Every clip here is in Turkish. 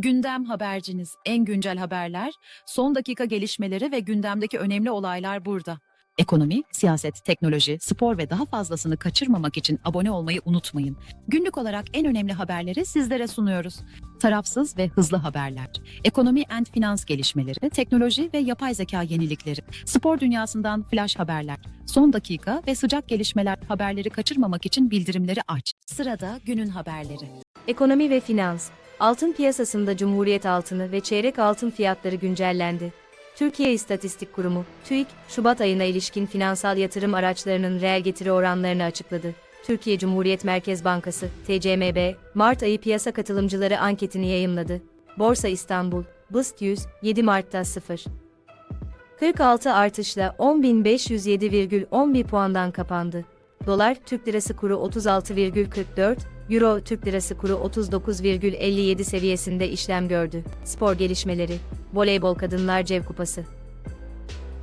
Gündem haberciniz, en güncel haberler, son dakika gelişmeleri ve gündemdeki önemli olaylar burada. Ekonomi, siyaset, teknoloji, spor ve daha fazlasını kaçırmamak için abone olmayı unutmayın. Günlük olarak en önemli haberleri sizlere sunuyoruz. Tarafsız ve hızlı haberler, ekonomi and finans gelişmeleri, teknoloji ve yapay zeka yenilikleri, spor dünyasından flash haberler, son dakika ve sıcak gelişmeler haberleri kaçırmamak için bildirimleri aç. Sırada günün haberleri. Ekonomi ve finans. Altın piyasasında Cumhuriyet altını ve çeyrek altın fiyatları güncellendi. Türkiye İstatistik Kurumu, TÜİK, Şubat ayına ilişkin finansal yatırım araçlarının reel getiri oranlarını açıkladı. Türkiye Cumhuriyet Merkez Bankası, TCMB, Mart ayı piyasa katılımcıları anketini yayımladı. Borsa İstanbul, BIST 100, 7 Mart'ta 0. 46 artışla 10.507,11 puandan kapandı. Dolar, Türk Lirası kuru 36,44, Euro, Türk Lirası kuru 39,57 seviyesinde işlem gördü. Spor gelişmeleri, Voleybol Kadınlar Cev Kupası.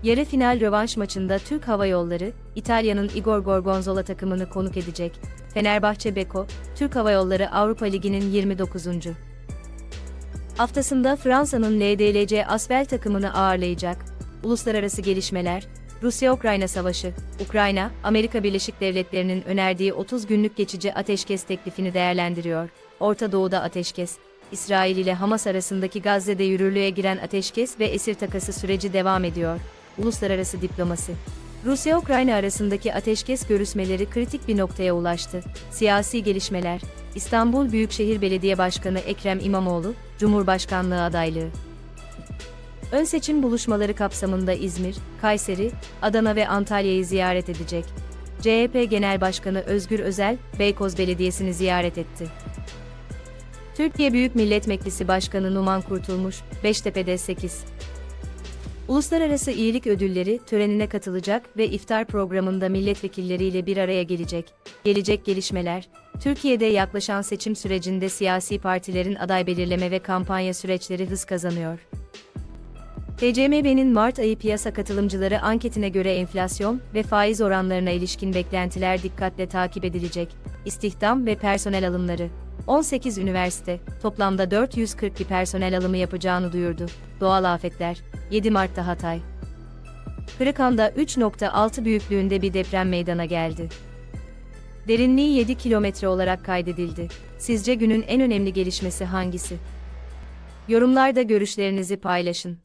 Yarı final rövanş maçında Türk Hava Yolları, İtalya'nın Igor Gorgonzola takımını konuk edecek. Fenerbahçe Beko, Türk Hava Yolları Avrupa Ligi'nin 29. Haftasında Fransa'nın LDLC Asvel takımını ağırlayacak. Uluslararası gelişmeler, Rusya-Ukrayna savaşı, Ukrayna, Amerika Birleşik Devletleri'nin önerdiği 30 günlük geçici ateşkes teklifini değerlendiriyor. Orta Doğu'da ateşkes, İsrail ile Hamas arasındaki Gazze'de yürürlüğe giren ateşkes ve esir takası süreci devam ediyor. Uluslararası diplomasi. Rusya-Ukrayna arasındaki ateşkes görüşmeleri kritik bir noktaya ulaştı. Siyasi gelişmeler. İstanbul Büyükşehir Belediye Başkanı Ekrem İmamoğlu, Cumhurbaşkanlığı adaylığı. Ön seçim buluşmaları kapsamında İzmir, Kayseri, Adana ve Antalya'yı ziyaret edecek. CHP Genel Başkanı Özgür Özel, Beykoz Belediyesi'ni ziyaret etti. Türkiye Büyük Millet Meclisi Başkanı Numan Kurtulmuş, Beştepe'de 8. Uluslararası İyilik Ödülleri törenine katılacak ve iftar programında milletvekilleriyle bir araya gelecek. Gelecek gelişmeler, Türkiye'de yaklaşan seçim sürecinde siyasi partilerin aday belirleme ve kampanya süreçleri hız kazanıyor. TCMB'nin Mart ayı piyasa katılımcıları anketine göre enflasyon ve faiz oranlarına ilişkin beklentiler dikkatle takip edilecek. İstihdam ve personel alımları. 18 üniversite, toplamda 440 bir personel alımı yapacağını duyurdu. Doğal afetler, 7 Mart'ta Hatay. Kırıkhan'da 3.6 büyüklüğünde bir deprem meydana geldi. Derinliği 7 kilometre olarak kaydedildi. Sizce günün en önemli gelişmesi hangisi? Yorumlarda görüşlerinizi paylaşın.